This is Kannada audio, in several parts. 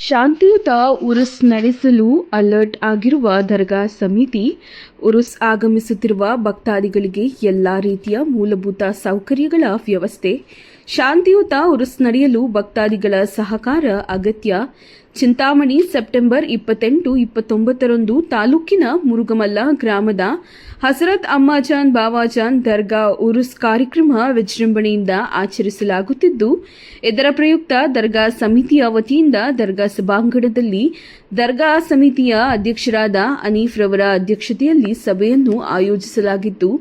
ಶಾಂತಿಯುತ ಉರುಸ್ ನಡೆಸಲು ಅಲರ್ಟ್ ಆಗಿರುವ ದರ್ಗಾ ಸಮಿತಿ, ಉರುಸ್ ಆಗಮಿಸುತ್ತಿರುವ ಭಕ್ತಾದಿಗಳಿಗೆ ಎಲ್ಲ ರೀತಿಯ ಮೂಲಭೂತ ಸೌಕರ್ಯಗಳ ವ್ಯವಸ್ಥೆ ಶಾಂತಿಯುತ ಉರುಸ್ ನಡೆಯಲು ಭಕ್ತಾದಿಗಳ ಸಹಕಾರ ಅಗತ್ಯ. ಚಿಂತಾಮಣಿ ಸೆಪ್ಟೆಂಬರ್ ಇಪ್ಪತ್ತೆಂಟು, ಇಪ್ಪತ್ತೊಂಬತ್ತರಂದು ತಾಲೂಕಿನ ಮುರುಗಮಲ್ಲ ಗ್ರಾಮದ ಹಸರತ್ ಅಮ್ಮಾಜಾನ್ ಬಾವಾಜಾನ್ ದರ್ಗಾ ಉರುಸ್ ಕಾರ್ಯಕ್ರಮ ವಿಜೃಂಭಣೆಯಿಂದ ಆಚರಿಸಲಾಗುತ್ತಿದ್ದು, ಇದರ ಪ್ರಯುಕ್ತ ದರ್ಗಾ ಸಮಿತಿಯ ವತಿಯಿಂದ ದರ್ಗಾ ಸಭಾಂಗಣದಲ್ಲಿ ದರ್ಗಾ ಸಮಿತಿಯ ಅಧ್ಯಕ್ಷರಾದ ಅನೀಫ್ ರವರ ಅಧ್ಯಕ್ಷತೆಯಲ್ಲಿ ಸಭೆಯನ್ನು ಆಯೋಜಿಸಲಾಗಿದ್ದು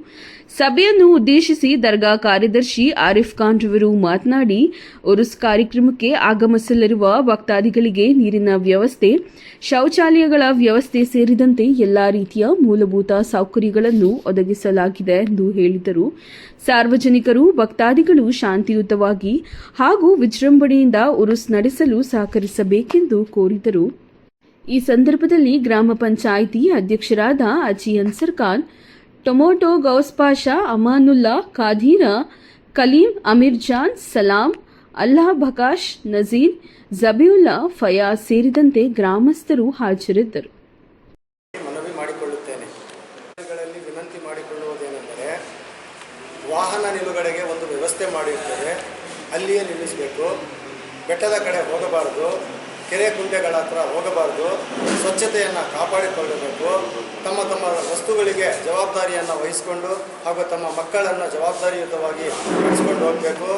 ಸಭೆಯನ್ನು ಉದ್ದೇಶಿಸಿ ದರ್ಗಾ ಕಾರ್ಯದರ್ಶಿ ಆರಿಫ್ ಖಾನ್ ರವರು ಮಾತನಾಡಿ ಉರುಸ್ ಕಾರ್ಯಕ್ರಮಕ್ಕೆ ಆಗಮಿಸಲಿರುವ ಭಕ್ತಾದಿಗಳಿಗೆ ನೀರಿನ ವ್ಯವಸ್ಥೆ, ಶೌಚಾಲಯಗಳ ವ್ಯವಸ್ಥೆ ಸೇರಿದಂತೆ ಎಲ್ಲಾ ರೀತಿಯ ಮೂಲಭೂತ ಸೌಕರ್ಯಗಳನ್ನು ಒದಗಿಸಲಾಗಿದೆ ಎಂದು ಹೇಳಿದರು. ಸಾರ್ವಜನಿಕರು, ಭಕ್ತಾದಿಗಳು ಶಾಂತಿಯುತವಾಗಿ ಹಾಗೂ ವಿಜೃಂಭಣೆಯಿಂದ ಉರುಸ್ ನಡೆಸಲು ಸಹಕರಿಸಬೇಕೆಂದು ಕೋರಿದರು. ಈ ಸಂದರ್ಭದಲ್ಲಿ ಗ್ರಾಮ ಪಂಚಾಯಿತಿ ಅಧ್ಯಕ್ಷರಾದ ಅಜಿ ಅನ್ಸರ್ ಖಾನ್ ಟೊಮೊಟೊ ಗೌಸ್ಪಾಷಾ, ಅಮಾನುಲ್ಲಾ, ಖಾದೀರ, ಕಲೀಂ, ಅಮೀರ್ ಜಾನ್, ಸಲಾಂ ಅಲ್ಲಾ ಬಕಾಶ್, ನಜೀರ್, ಜಬಿಯುಲ್ಲಾ, ಫಯಾ ಸೇರಿದಂತೆ ಗ್ರಾಮಸ್ಥರು ಹಾಜರಿದ್ದರು. ಮನವಿ ಮಾಡಿಕೊಳ್ಳುತ್ತೇನೆ. ವಿನಂತಿ ಮಾಡಿಕೊಳ್ಳುವುದೇನೆಂದರೆ, ವಾಹನ ನಿಲುಗಡೆಗೆ ಒಂದು ವ್ಯವಸ್ಥೆ ಮಾಡಿರ್ತೇವೆ. ಅಲ್ಲಿಯೇ ನಿಲ್ಲಿಸಬೇಕು. ಬೆಟ್ಟದ ಕಡೆ ಹೋಗಬಾರದು. ಕೆರೆ ಕುಂಟೆಗಳ ಹತ್ರ ಹೋಗಬಾರದು. ಸ್ವಚ್ಛತೆಯನ್ನು ಕಾಪಾಡಿಕೊಳ್ಳಬೇಕು. ತಮ್ಮ ತಮ್ಮ ವಸ್ತುಗಳಿಗೆ ಜವಾಬ್ದಾರಿಯನ್ನು ವಹಿಸಿಕೊಂಡು ಹಾಗೂ ತಮ್ಮ ಮಕ್ಕಳನ್ನು ಜವಾಬ್ದಾರಿಯುತವಾಗಿ ನಡೆಸಿಕೊಂಡು ಹೋಗಬೇಕು.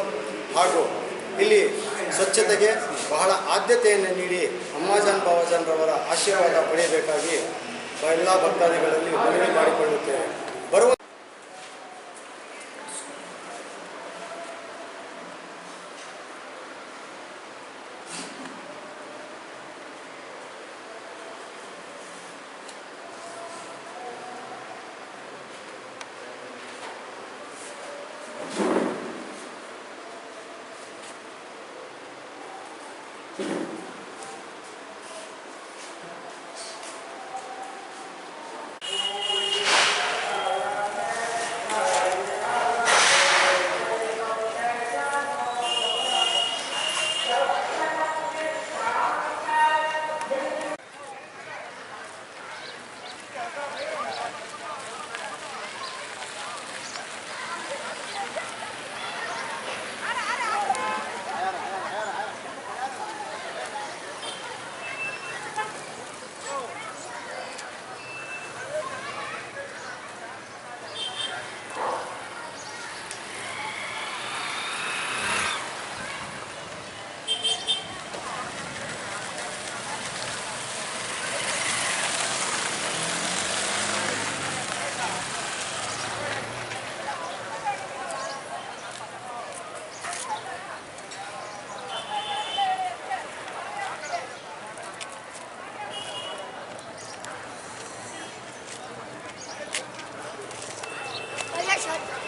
ಹಾಗೂ ಇಲ್ಲಿ ಸ್ವಚ್ಛತೆಗೆ ಬಹಳ ಆದ್ಯತೆಯನ್ನು ನೀಡಿ ಅಮ್ಮಾಜಾನ್ ಬಾವಾಜಾನ್ ರವರ ಆಶೀರ್ವಾದ ಪಡೆಯಬೇಕಾಗಿ ಎಲ್ಲ ಭಕ್ತಾದಿಗಳಲ್ಲಿ ಮನವಿ ಮಾಡಿಕೊಳ್ಳುತ್ತೇವೆ Gracias.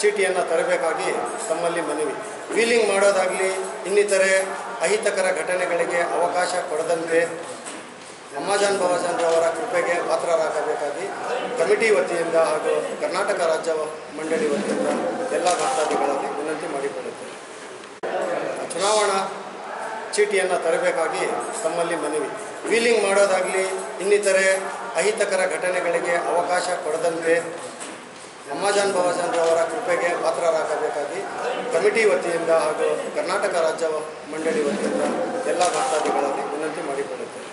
ಚೀಟಿಯನ್ನು ತರಬೇಕಾಗಿ ತಮ್ಮಲ್ಲಿ ಮನವಿ. ವೀಲಿಂಗ್ ಮಾಡೋದಾಗಲಿ ಇನ್ನಿತರೆ ಅಹಿತಕರ ಘಟನೆಗಳಿಗೆ ಅವಕಾಶ ಕೊಡದಂತೆ ಅಮ್ಮಾಜಾನ್ ಅವರ ಕೃಪೆಗೆ ಪಾತ್ರರಾಗಬೇಕಾಗಿ ಕಮಿಟಿ ವತಿಯಿಂದ ಹಾಗೂ ಕರ್ನಾಟಕ ರಾಜ್ಯ ಮಂಡಳಿ ವತಿಯಿಂದ ಎಲ್ಲ ಭಕ್ತಾದಿಗಳಲ್ಲಿ ವಿನಂತಿ ಮಾಡಿಕೊಳ್ಳುತ್ತೇವೆ ಚುನಾವಣಾ ಚೀಟಿಯನ್ನು ತರಬೇಕಾಗಿ ತಮ್ಮಲ್ಲಿ ಮನವಿ. ವೀಲಿಂಗ್ ಮಾಡೋದಾಗಲಿ ಇನ್ನಿತರೆ ಅಹಿತಕರ ಘಟನೆಗಳಿಗೆ ಅವಕಾಶ ಕೊಡದಂತೆ ಅಮ್ಮಾಜಾನ್ ಬಾಬಾಜಾನ್ರವರ ಕೃಪೆಗೆ ಪಾತ್ರರಾಗಬೇಕಾಗಿ ಕಮಿಟಿ ವತಿಯಿಂದ ಹಾಗೂ ಕರ್ನಾಟಕ ರಾಜ್ಯ ಮಂಡಳಿ ವತಿಯಿಂದ ಎಲ್ಲ ಭಕ್ತಾದಿಗಳಲ್ಲಿ ವಿನಂತಿ ಮಾಡಿಕೊಳ್ಳುತ್ತೇವೆ